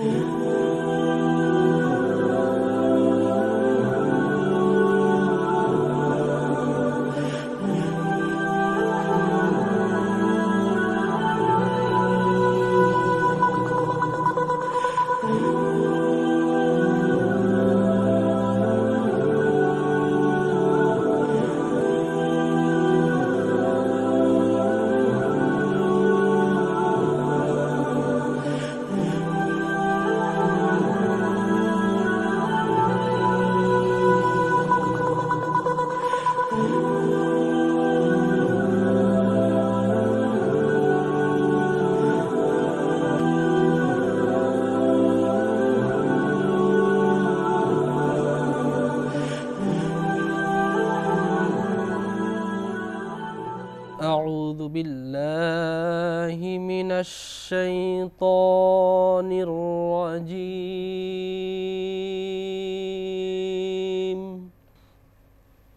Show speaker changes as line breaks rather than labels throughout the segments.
Ooh. الشيطان الرجيم.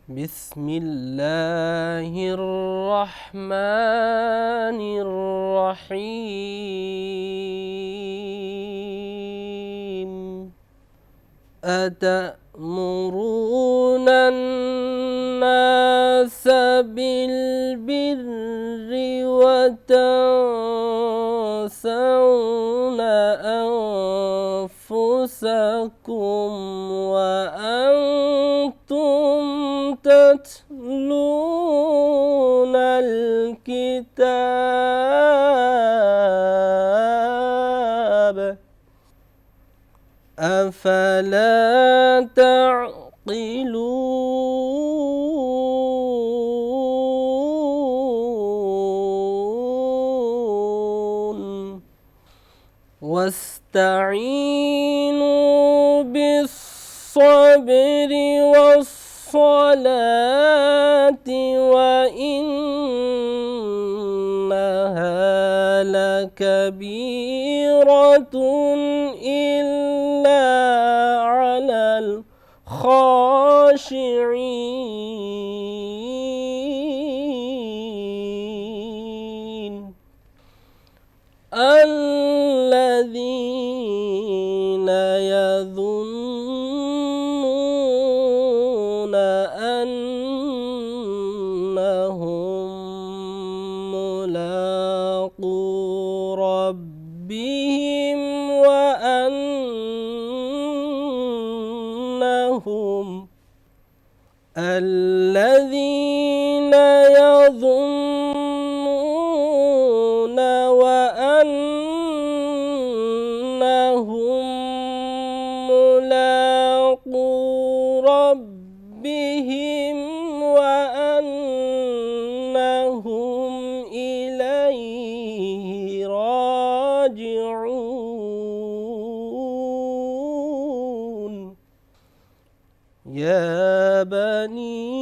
بسم الله الرحمن الرحيم. أتأمرون الناس بالبر وتنسون أنفسكم وأنتم تتلون الكتاب أفلا تعقلون واستعينوا بالصبر والصلاة وإنها لكبيرة إلا على الخاشعين. وأنهم إليه راجعون يا بني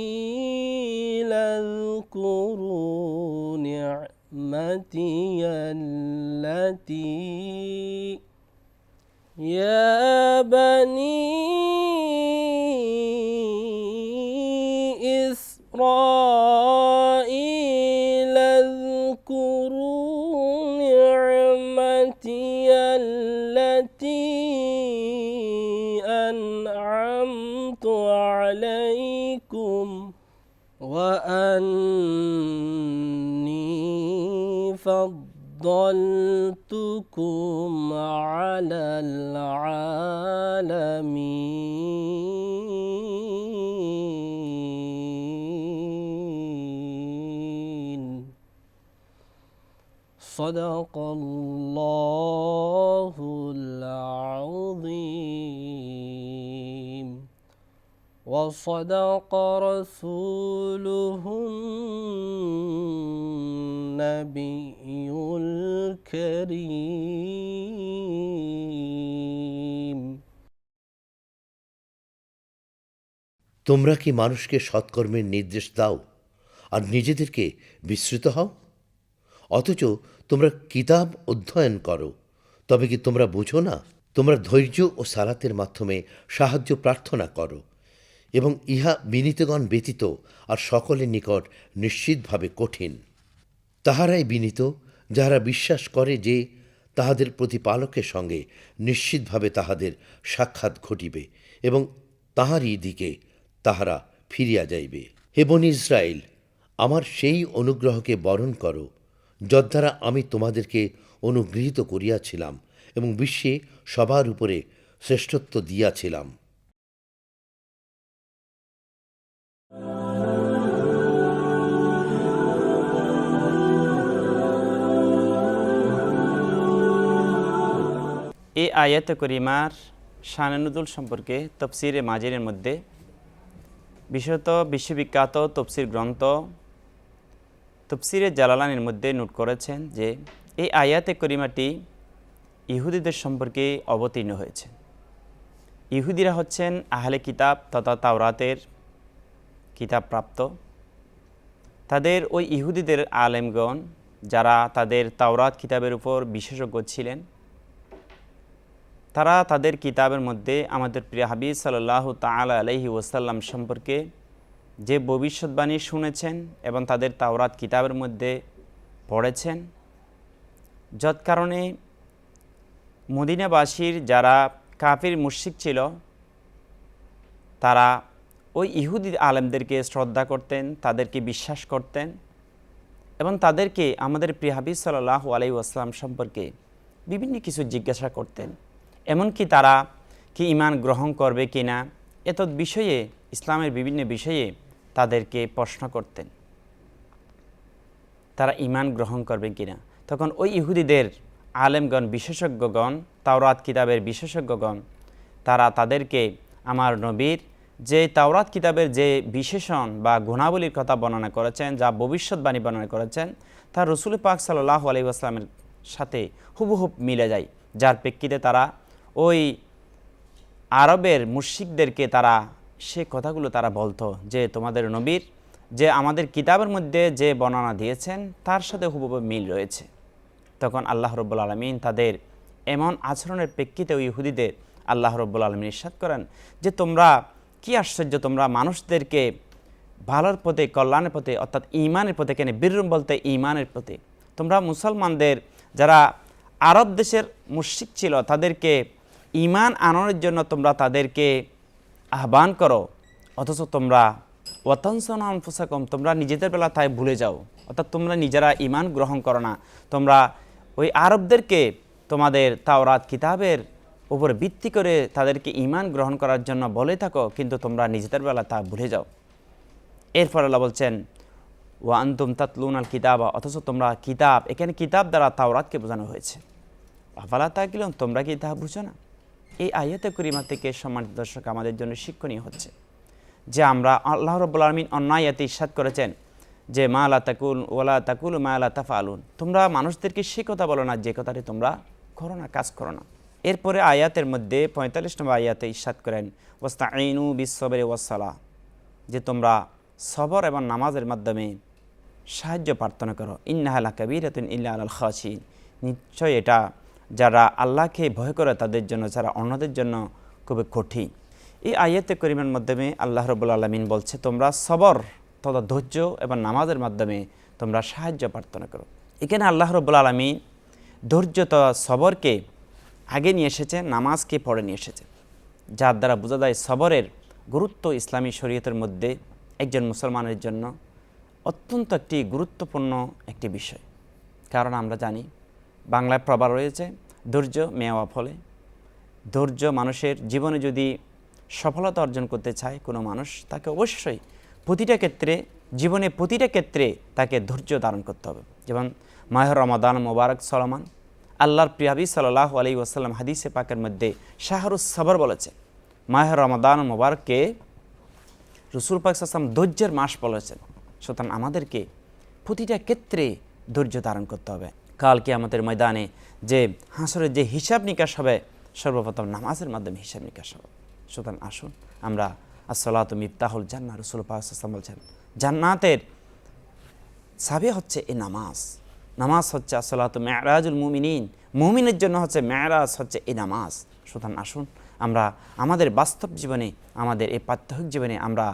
إسرائيل اذكروا نعمتي التي أنعمت عليكم وأني فضلتكم على العالمين. صدق الله العظيم. وصدق رسوله النبي الكريم
তোমরা কি মানুষকে সৎকর্মের নির্দেশ দাও আর নিজেদেরকে বিস্মৃত হও অথচ তোমরা কিতাব অধ্যয়ন করো তবে কি তোমরা বুঝো না তোমরা ধৈর্য ও সালাতের মাধ্যমে সাহায্য প্রার্থনা করো এবং ইহা বিনীতগণ ব্যতীত আর সকলের নিকট নিশ্চিতভাবে কঠিন। তাহারাই বিনীত, যাহারা বিশ্বাস করে যে তাহাদের প্রতিপালকের সঙ্গে নিশ্চিতভাবে তাহাদের সাক্ষাৎ ঘটিবে এবং তাহারই দিকে তাহারা ফিরিয়া যাইবে। হে বনি ইসরায়েল, আমার সেই অনুগ্রহকে বরণ করো, যদ্বারা আমি তোমাদেরকে অনুগৃহীত করিয়াছিলাম এবং বিশ্বে সবার উপরে শ্রেষ্ঠত্ব দিয়াছিলাম।
এই আয়াত করিমার শানানুদুল সম্পর্কে তফসিরে মাজিরের মধ্যে বিশেষত বিশ্ববিখ্যাত তফসির গ্রন্থ তফসিরে জালালানের মধ্যে নোট করেছেন যে এই আয়াতে করিমাটি ইহুদিদের সম্পর্কে অবতীর্ণ হয়েছে। ইহুদিরা হচ্ছেন আহলে কিতাব তথা তাওরাতের কিতাব প্রাপ্ত। তাদের ওই ইহুদিদের আলেমগণ যারা তাদের তাওরাত কিতাবের উপর বিশেষজ্ঞ ছিলেন তারা তাদের কিতাবের মধ্যে আমাদের প্রিয় হাবিব সাল্লাহ তালা আলহি ওসাল্লাম সম্পর্কে যে ভবিষ্যৎবাণী শুনেছেন এবং তাদের তাওরাত কিতাবের মধ্যে পড়েছেন, যৎ কারণে মদিনাবাসীর যারা কাফির মুশিক ছিল, তারা ওই ইহুদি আলেমদেরকে শ্রদ্ধা করতেন, তাদেরকে বিশ্বাস করতেন এবং তাদেরকে আমাদের প্রিয় হাবিব সাল্লাহ আলাই আসলাম সম্পর্কে বিভিন্ন কিছু জিজ্ঞাসা করতেন। এমনকি তারা কি ইমান গ্রহণ করবে কি না এতদ বিষয়ে, ইসলামের বিভিন্ন বিষয়ে তাদেরকে প্রশ্ন করতেন। তারা ইমান গ্রহণ করবে কি না? তখন ওই ইহুদিদের আলেমগণ, বিশেষজ্ঞগণ, তাওরাত কিতাবের বিশেষজ্ঞগণ, তারা তাদেরকে আমার নবীর যে তাওরাত কিতাবের যে বিশেষণ বা গুণাবলীর কথা বর্ণনা করেছেন, যা ভবিষ্যৎবাণী বর্ণনা করেছেন, তা রসুল পাক সাল্লাহ আলী আসলামের সাথে হুবহুব মিলে যায়। যার প্রেক্ষিতে তারা ওই আরবের মুশিকদেরকে তারা সে কথাগুলো তারা বলতো যে তোমাদের নবীর, যে আমাদের কিতাবের মধ্যে যে বর্ণনা দিয়েছেন তার সাথে হুবহু মিল রয়েছে। তখন আল্লাহ রব্বুল আলমিন তাদের এমন আচরণের প্রেক্ষিতে ওই ইহুদিদের আল্লাহ রব্বুল আলমিন ইস্বাদ করেন যে তোমরা কি আশ্চর্য, তোমরা মানুষদেরকে ভালোর পথে, কল্যাণের পথে, অর্থাৎ ইমানের পথে কেন বীররুম বলতে ইমানের পথে? তোমরা মুসলমানদের, যারা আরব দেশের মুশিক ছিল, তাদেরকে ইমান আনানোর জন্য তোমরা তাদেরকে আহ্বান করো, অথচ তোমরা ওয়াতানসনাম ফুসাকম তোমরা নিজেদের বেলা তাই ভুলে যাও। অর্থাৎ তোমরা নিজেরা ইমান গ্রহণ করো না। তোমরা ওই আরবদেরকে তোমাদের তাওরাত কিতাবের উপর ভিত্তি করে তাদেরকে ইমান গ্রহণ করার জন্য বলে থাকো, কিন্তু তোমরা নিজেদের বেলা তা ভুলে যাও। এরপর আল্লাহ বলছেন, ওয়া আন্তুম তাতলুন আল কিতাবা অথচ তোমরা কিতাব, এখানে কিতাব দ্বারা তাওরাতকে বোঝানো হয়েছে। আফালা তাকিলন, তোমরা কি তা বুঝো না? এই আয়াতে করিমা থেকে সম্মানিত দর্শক আমাদের জন্য শিক্ষণীয় হচ্ছে যে আমরা আল্লাহ রব্বুল আলমিন অন্যায়াতে ইস্বাদ করেছেন যে মা আলা তাকুল ওলা তাকুল মা আলা তাফা আলুন তোমরা মানুষদেরকে সে কথা বলো না, যে কথাটি তোমরা করো না, কাজ করো না। এরপরে আয়াতের মধ্যে পঁয়তাল্লিশ নম্বর আয়াতে ইস্বাদ করেন ওস্তা আইনু বিশ্বরে ওয়াসালা যে তোমরা সবর এবং নামাজের মাধ্যমে সাহায্য প্রার্থনা করো। ইন্নাহালা কবির ইল্লা আল খাসিন নিশ্চয় এটা যারা আল্লাহকে ভয় করে তাদের জন্য, যারা অন্যদের জন্য খুবই কঠিন। এই আয়াতে করিমের মাধ্যমে আল্লাহ রবুল আলমিন বলছে, তোমরা সবর, তথা ধৈর্য এবং নামাজের মাধ্যমে তোমরা সাহায্য প্রার্থনা করো। এখানে আল্লাহ রবুল আলমিন ধৈর্য তথা সবরকে আগে নিয়ে এসেছে, নামাজকে পরে নিয়ে এসেছে। যার দ্বারা বোঝা যায় সবরের গুরুত্ব ইসলামী শরীয়তের মধ্যে একজন মুসলমানের জন্য অত্যন্ত একটি গুরুত্বপূর্ণ একটি বিষয়। কারণ আমরা জানি বাংলায় প্রবাদ রয়েছে, ধৈর্য মেওয়া ফলে। ধৈর্য মানুষের জীবনে যদি সফলতা অর্জন করতে চায় কোনো মানুষ, তাকে অবশ্যই প্রতিটা ক্ষেত্রে, জীবনে প্রতিটা ক্ষেত্রে তাকে ধৈর্য ধারণ করতে হবে। যেমন মাহের রমাদান মোবারক সলমান, আল্লাহর প্রিয়াবি সাল্লাহ আলী ওসাল্লাম হাদিসে পাকের মধ্যে শাহরুস সবর বলেছে। মাহের রমাদান মোবারককে রসুল পাক সাল্লাম ধৈর্যের মাস বলেছেন। সুতরাং আমাদেরকে প্রতিটা ক্ষেত্রে ধৈর্য ধারণ করতে হবে। কালকে আমাদের ময়দানে যে হাসরের যে হিসাব নিকাশ হবে, সর্বপ্রথম নামাজের মাধ্যমে হিসাব নিকাশ হবে। সুতরাং আসুন, আমরা আসসালাত মিফতাহুল জান্না রসুল পাকাম বলছেন, জান্নাতের সাবে হচ্ছে এই নামাজ। নামাজ হচ্ছে আসসালাত মেয়ারাজুল মুমিনিন। মুমিনের জন্য হচ্ছে মেয়ারাজ হচ্ছে এই নামাজ। সুতরাং আসুন, আমরা আমাদের বাস্তব জীবনে, আমাদের এই প্রাত্যহিক জীবনে আমরা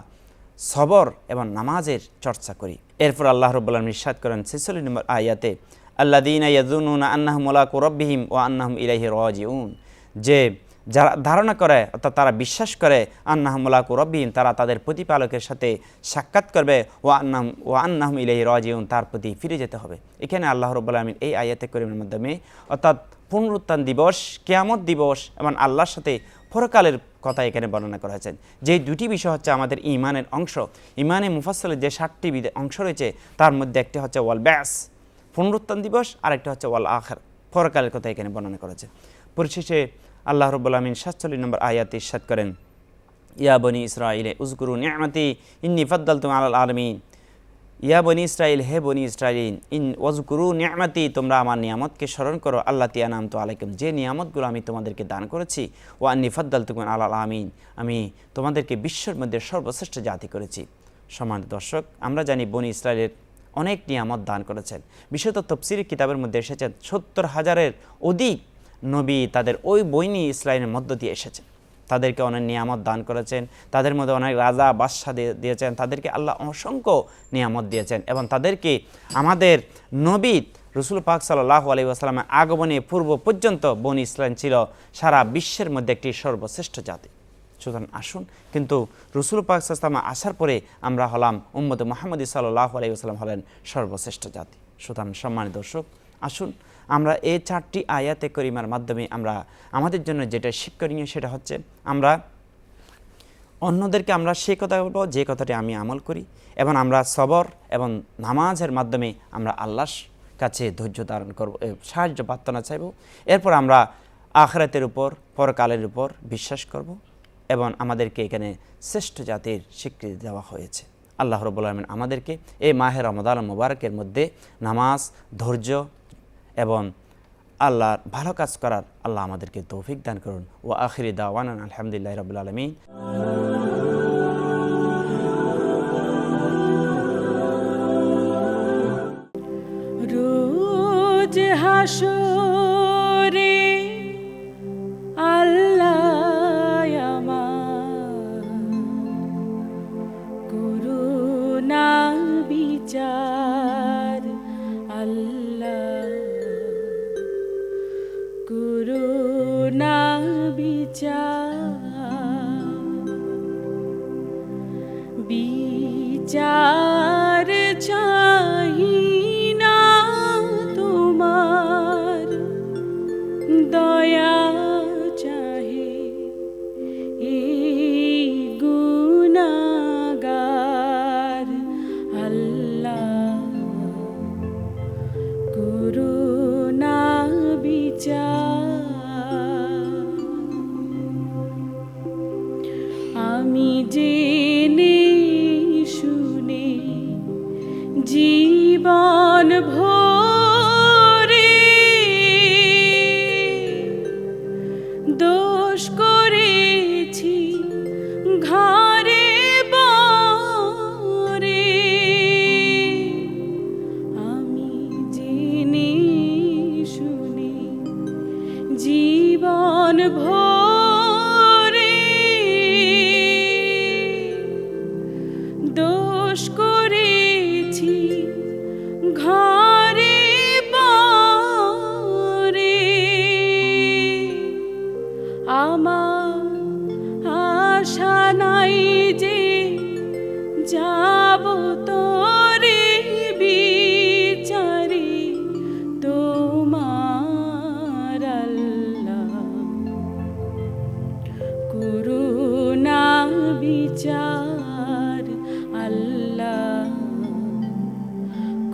সবর এবং নামাজের চর্চা করি। এরপর আল্লাহ রব্বুল্লাহ নিঃসাদ করেন ছেচল্লিশ নম্বর আয়াতে আল্লা দিন ইয়াদুনুনা আন্নাহ মোলাক রব্বিহিম ও আন্নাহম ইলাহি রাজিউন। যে যারা ধারণা করে, অর্থাৎ তারা বিশ্বাস করে আন্নাহ মোলাক রব্বিহিম, তারা তাদের প্রতিপালকের সাথে সাক্ষাৎ করবে ও আন্নাহম ও আন্নাহম ইলাহি রাজিউন, তার প্রতি ফিরে যেতে হবে। এখানে আল্লাহ রব্বুল্লাহ আলমিন এই আয়াতে করিমের মাধ্যমে, অর্থাৎ পুনরুত্থান দিবস, কেয়ামত দিবস এবং আল্লাহর সাথে পরকালের কথা এখানে বর্ণনা করা হয়েছে। যে দুটি বিষয় হচ্ছে আমাদের ইমানের অংশ। ইমানে মুফাসলের যে বিধ- অংশ রয়েছে, তার মধ্যে একটি হচ্ছে ওয়াল ব্যাস পুনরুত্থান দিবস, আরেকটি হচ্ছে ওয়াল আখার। পরকালের কথা এখানে বর্ণনা করা হয়েছে পরিশেষে আল্লাহ রব্বুল আলমিন সাতচল্লিশ নম্বর আয়াত ইরশাদ করেন, ইয়া বনি ইসরাইলে উজগুরু নিয়ামতি ইন্নি ফদ্দাল তুম আল আলমিন। ইয়া বনি ইসরাইল হে বনি ইসরাইল ইন ওয়াজগুরু নিয়ামতি তোমরা আমার নিয়ামতকে স্মরণ করো। আল্লাহ তিয়া নাম তো আলাইকুম। যে নিয়ামতগুলো আমি তোমাদেরকে দান করেছি ও আন্নি ফদ্দাল তুকুন আল আমিন। আমি তোমাদেরকে বিশ্বের মধ্যে সর্বশ্রেষ্ঠ জাতি করেছি। সমান দর্শক, আমরা জানি বনি ইসরায়েলের অনেক নিয়ামত দান করেছেন। বিশেষত তফসির কিতাবের মধ্যে এসেছেন, সত্তর হাজারের অধিক নবী তাদের ওই বইনি ইসরায়েলের মধ্য দিয়ে এসেছেন। তাদেরকে অনেক নিয়ামত দান করেছেন, তাদের মধ্যে অনেক রাজা, বাদশাহ দিয়ে- দিয়েছেন, তাদেরকে আল্লাহ অসংখ্য নিয়ামত দিয়েছেন এবং তাদেরকে আমাদের নবী রসুল পাক সাল্লাহ আলী আগমনে পূর্ব পর্যন্ত বনি ইসলাম ছিল সারা বিশ্বের মধ্যে একটি সর্বশ্রেষ্ঠ জাতি। সুতরাং আসুন। কিন্তু রসুল পাক সাল্লাম আসার পরে আমরা হলাম উম্মদ মোহাম্মদ সাল্লাহ আলী আসসালাম হলেন সর্বশ্রেষ্ঠ জাতি। সুতরাং সম্মানিত দর্শক, আসুন আমরা এই চারটি আয়াতে করিমার মাধ্যমে আমরা আমাদের জন্য যেটা শিক্ষণীয় সেটা হচ্ছে আমরা অন্যদেরকে আমরা সে কথা বলব, যে কথাটি আমি আমল করি এবং আমরা সবর এবং নামাজের মাধ্যমে আমরা আল্লাহর কাছে ধৈর্য ধারণ করব সাহায্য প্রার্থনা চাইব। এরপর আমরা আখরাতের উপর, পরকালের উপর বিশ্বাস করব। এবং আমাদেরকে এখানে শ্রেষ্ঠ জাতির স্বীকৃতি দেওয়া হয়েছে। আল্লাহ রবুল আলমিন আমাদেরকে এই মাহের রমদান মুবারকের মধ্যে নামাজ, ধৈর্য এবং আল্লাহর ভালো কাজ করার আল্লাহ আমাদেরকে তৌফিক দান করুন। ও আখিরি দাওয়ান আলহামদুলিল্লাহ রবিল আলমিন।
হাসরে করুণা বিচার। বিচার Deus বিচার আল্লাহ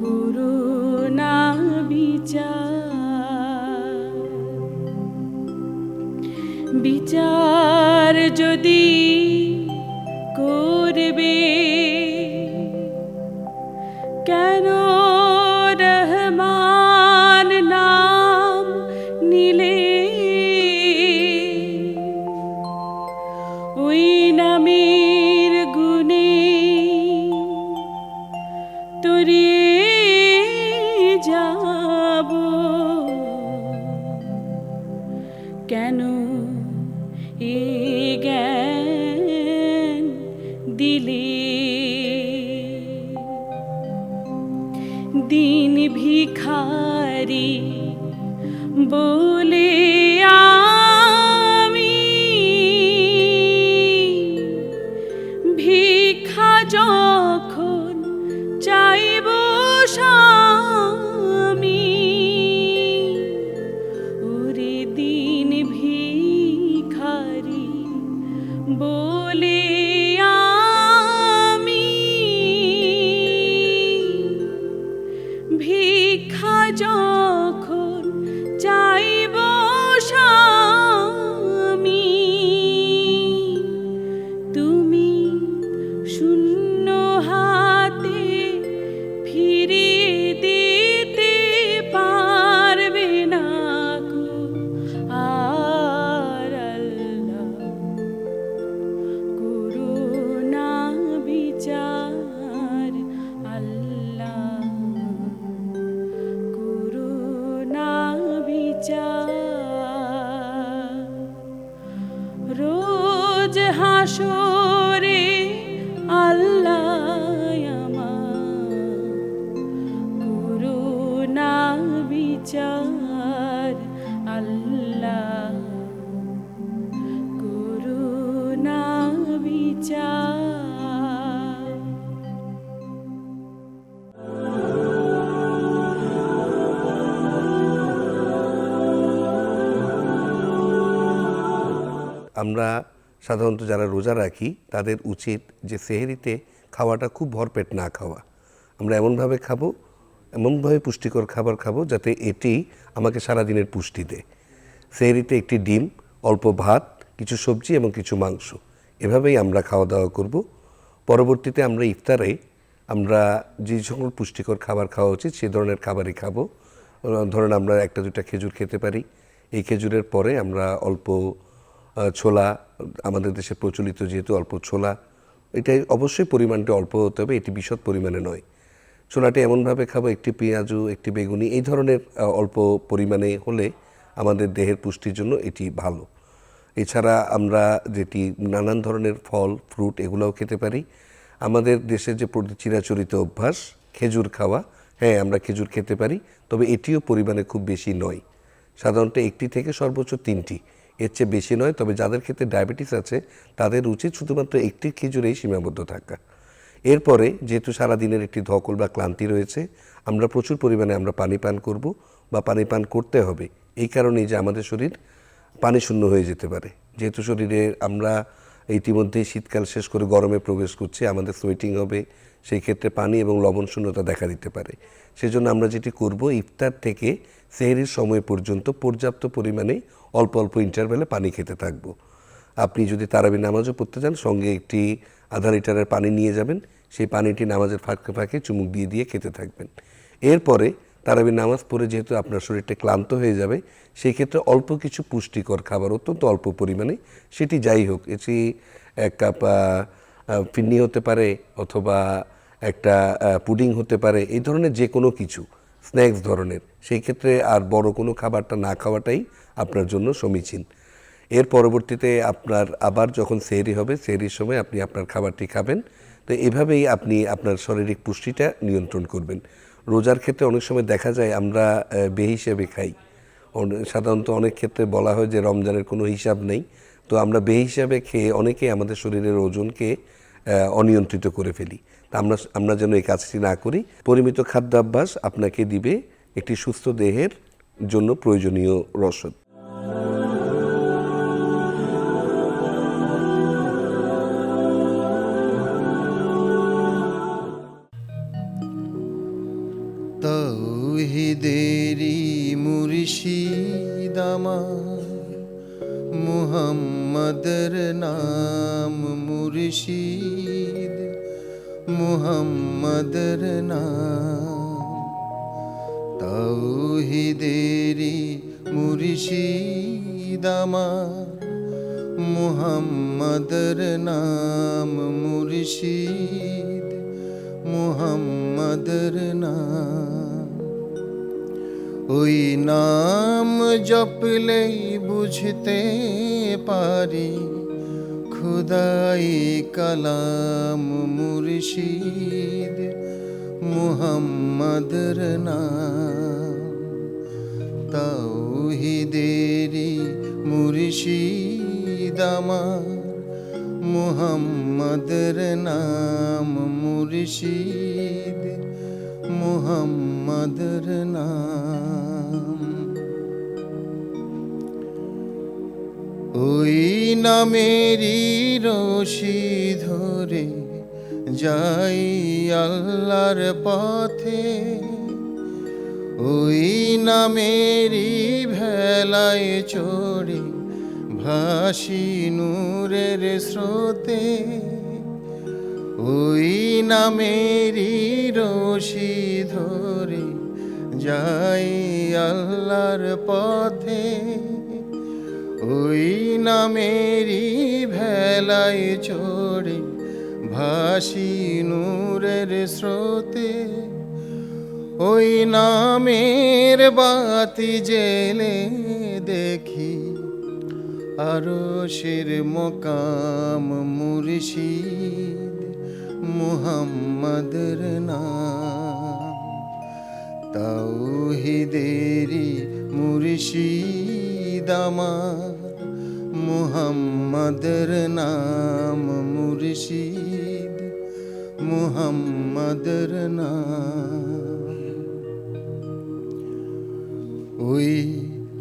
করুণা বিচার। বিচার যদি দিন ভিখারি বলে আ আমরা
সাধারণত যারা রোজা রাখি, তাদের উচিত যে সেহেরিতে খাওয়াটা খুব ভরপেট না খাওয়া। আমরা এমনভাবে খাব, এমনভাবে পুষ্টিকর খাবার খাব যাতে এটি আমাকে সারাদিনের পুষ্টি দেয়। সেহেরিতে একটি ডিম, অল্প ভাত, কিছু সবজি এবং কিছু মাংস। এভাবেই আমরা খাওয়া দাওয়া করব। পরবর্তীতে আমরা ইফতারে আমরা যে সকল পুষ্টিকর খাবার খাওয়া উচিত, সে ধরনের খাবারই খাব। ধরেন আমরা একটা দুটা খেজুর খেতে পারি। এই খেজুরের পরে আমরা অল্প ছোলা, আমাদের দেশে প্রচলিত যেহেতু অল্প ছোলা, এটাই অবশ্যই পরিমাণটা অল্প হতে হবে, এটি বিশদ পরিমাণে নয়। ছোলাটি এমনভাবে খাব, একটি পেঁয়াজু, একটি বেগুনি, এই ধরনের অল্প পরিমাণে হলে আমাদের দেহের পুষ্টির জন্য এটি ভালো। এছাড়া আমরা যেটি নানান ধরনের ফল, ফ্রুট এগুলোও খেতে পারি। আমাদের দেশের যে চিরাচরিত অভ্যাস, খেজুর খাওয়া হ্যাঁ আমরা খেজুর খেতে পারি, তবে এটিও পরিমাণে খুব বেশি নয়। সাধারণত একটি থেকে সর্বোচ্চ তিনটি। এর চেয়ে বেশি নয়, তবে যাদের ক্ষেত্রে ডায়াবেটিস আছে, তাদের উচিত শুধুমাত্র একটি খেজুরেই সীমাবদ্ধ থাকা। এরপরে যেহেতু সারাদিনের একটি ধকল বা ক্লান্তি রয়েছে, আমরা প্রচুর পরিমাণে আমরা পানি পান করব বা পানি পান করতে হবে। এই কারণেই যে আমাদের শরীর পানি শূন্য হয়ে যেতে পারে। যেহেতু শরীরে আমরা ইতিমধ্যে শীতকাল শেষ করে গরমে প্রবেশ করছি, আমাদের সোয়েটিং হবে, সেই ক্ষেত্রে পানি এবং লবণ শূন্যতা দেখা দিতে পারে। সেজন্য আমরা যেটি করব, ইফতার থেকে সেহরির সময় পর্যন্ত পর্যাপ্ত পরিমাণে অল্প অল্প ইন্টারভ্যালে পানি খেতে থাকব। আপনি যদি তারাবি নামাজও পড়তে চান সঙ্গে একটি আধা লিটারের পানি নিয়ে যাবেন। সেই পানিটি নামাজের ফাঁকে ফাঁকে চুমুক দিয়ে দিয়ে খেতে থাকবেন। এরপরে তারাবি নামাজ পড়ে যেহেতু আপনার শরীরটা ক্লান্ত হয়ে যাবে, সেই ক্ষেত্রে অল্প কিছু পুষ্টিকর খাবার, অত্যন্ত অল্প পরিমাণে, সেটি যাই হোক, এটি এক কাপ ফিন্নি হতে পারে অথবা একটা পুডিং হতে পারে, এই ধরনের যে কোনো কিছু, স্ন্যাক্স ধরনের, সেই ক্ষেত্রে আর বড় কোনো খাবারটা না খাওয়াটাই আপনার জন্য সমীচীন। এর পরবর্তীতে আপনার আবার যখন সেহরি হবে, সেহরির সময় আপনি আপনার খাবারটি খাবেন। তো এভাবেই আপনি আপনার শারীরিক পুষ্টিটা নিয়ন্ত্রণ করবেন। রোজার ক্ষেত্রে অনেক সময় দেখা যায় আমরা বেহিসেবে খাই। সাধারণত অনেক ক্ষেত্রে বলা হয় যে রমজানের কোনো হিসাব নেই। তো আমরা বেহিসাবে খেয়ে অনেকেই আমাদের শরীরের ওজনকে অনিয়ন্ত্রিত করে ফেলি। তা আমরা আমরা যেন এই কাজটি না করি, পরিমিত খাদ্যাভ্যাস আপনাকে দিবে একটি সুস্থ দেহের জন্য প্রয়োজনীয় রসদ।
মুর্শিদ মুহাম্মদের নাম। ওই নাম জপলেই বুঝতে পারি, খুদাই কালাম মুর্শিদ মুহাম্মদর নাম। তাওহিদেরি মুর্শিদ আমার মুহাম্মদর নাম মুর্শিদ, মুহাম্মদর নাম। ওই নামেরই রশি ধরে যাই আল্লাহর পথে। ওই নামেরই ভেলায় চড়ে ভাসি নূরের স্রোতে। ওই নামেরই রশি ধরে যাই আল্লাহর পথে। ওই নামেরই ভেলায় চড়ে ভাসি নূরের স্রোতে। ওই নামের বাতি জেলে দেখি আরও শির মোকাম মুর্শিদ। মুহাম্মদর নাম। তাওহিদেরি মুর্শিদ আমার। মুহাম্মদর নাম মুর্শিদ। মুহাম্মদর নাম। ওই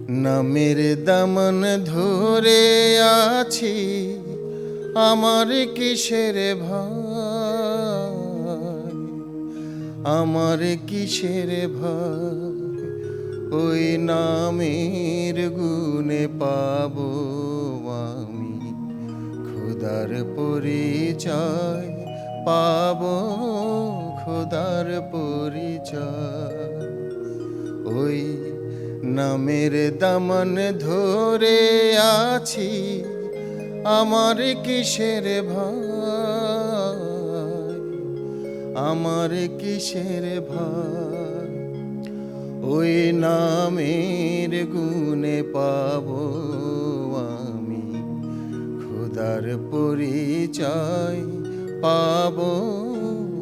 নামের দামন ধরে আছি। আমার কিসের ভয় আমার কিসের ভয়? ওই নামের গুণে পাব আমি। খুদার পরিচয় পাব, খুদার পরিচয়। ওই নামের দামন ধরে আছি, আমার কিসের ভয়? আমার কিসের ভয় ওই নামের গুণে পাব আমি। খুদার পরিচয় পাব,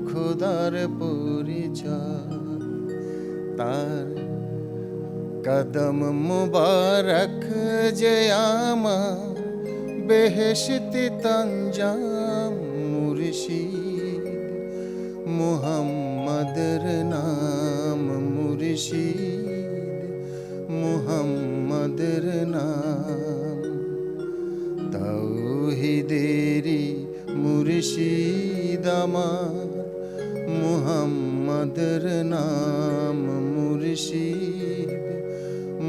খুদার পরিচয়। তার কদম মুবারক যে আমা বেহেশতি তঞ্জাম মুর্শিদ মুহাম্মদর নাম মুর্শিদ, মুহাম্মদর নাম তাওহিদেরি মুর্শিদ আমার, মুহাম্মদর নাম মুর্শিদ,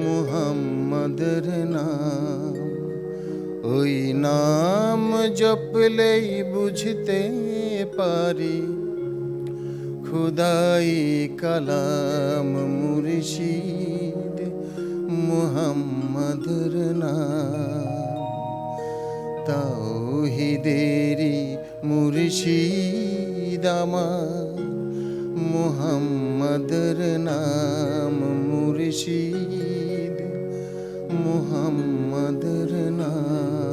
মুহাম্মদর নাম। ওই নাম জপলেই বুঝতে পারি। খুদাই কালাম মুর্শিদ মুহাম্মদর নাম। তাওহিদেরি মুর্শিদ আমার মুহাম্মদর নাম মুর্শিদ মুহাম্মদর নাম।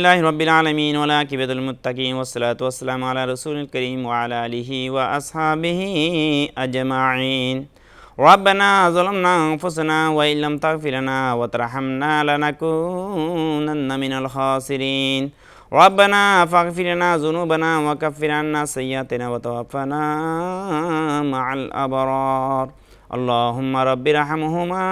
لله رب العالمين والعاقبة المتقين والصلاة والسلام على رسول الكريم وعلى آله وأصحابه أجمعين. ربنا ظلمنا أنفسنا وإن لم تغفر لنا وترحمنا لنكونن من الخاسرين. ربنا فاغفر لنا ذنوبنا وكفر عنا سيئاتنا وتوفنا مع الأبرار. اللهم رب ارحمهما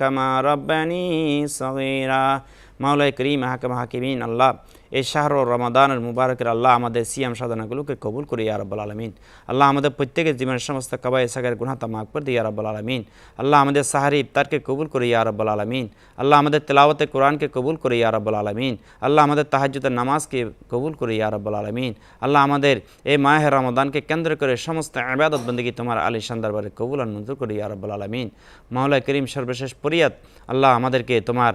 كما ربني صغيرا. মাওলাই করিম হাকাম হাকিমিন, আল্লাহ, এই শাহর রমাদানের মুবারকের আল্লাহ আমাদের সিয়াম সাধনাগুলোকে কবুল করি, ইয়া রব্বাল আলমিন। আল্লাহ আমাদের প্রত্যেকের জীবনের সমস্ত কবাই সাগের গুণাতা মাক করে ইয়া রব্বাল আলমিন। আল্লাহ আমাদের সাহারি ইফতারকে কবুল করি, ইয়া রব্বাল আলমিন। আল্লাহ আমাদের তেলাওয়াতে কোরআনকে কবুল করি, ইয়া রব্বাল আলমিন। আল্লাহ আমাদের তাহাজুদের নামাজকে কবুল করি, ইয়া রব্বাল আলমিন। আল্লাহ আমাদের এই মাহের রমাদানকে কেন্দ্র করে সমস্ত আবাদত বন্দী তোমার আলী দরবারে কবুল আর মঞ্জুর করি, ইয়া রব্বাল আলমিন। মাওলাই করিম সর্বশেষ পরিয়াত আল্লাহ আমাদেরকে তোমার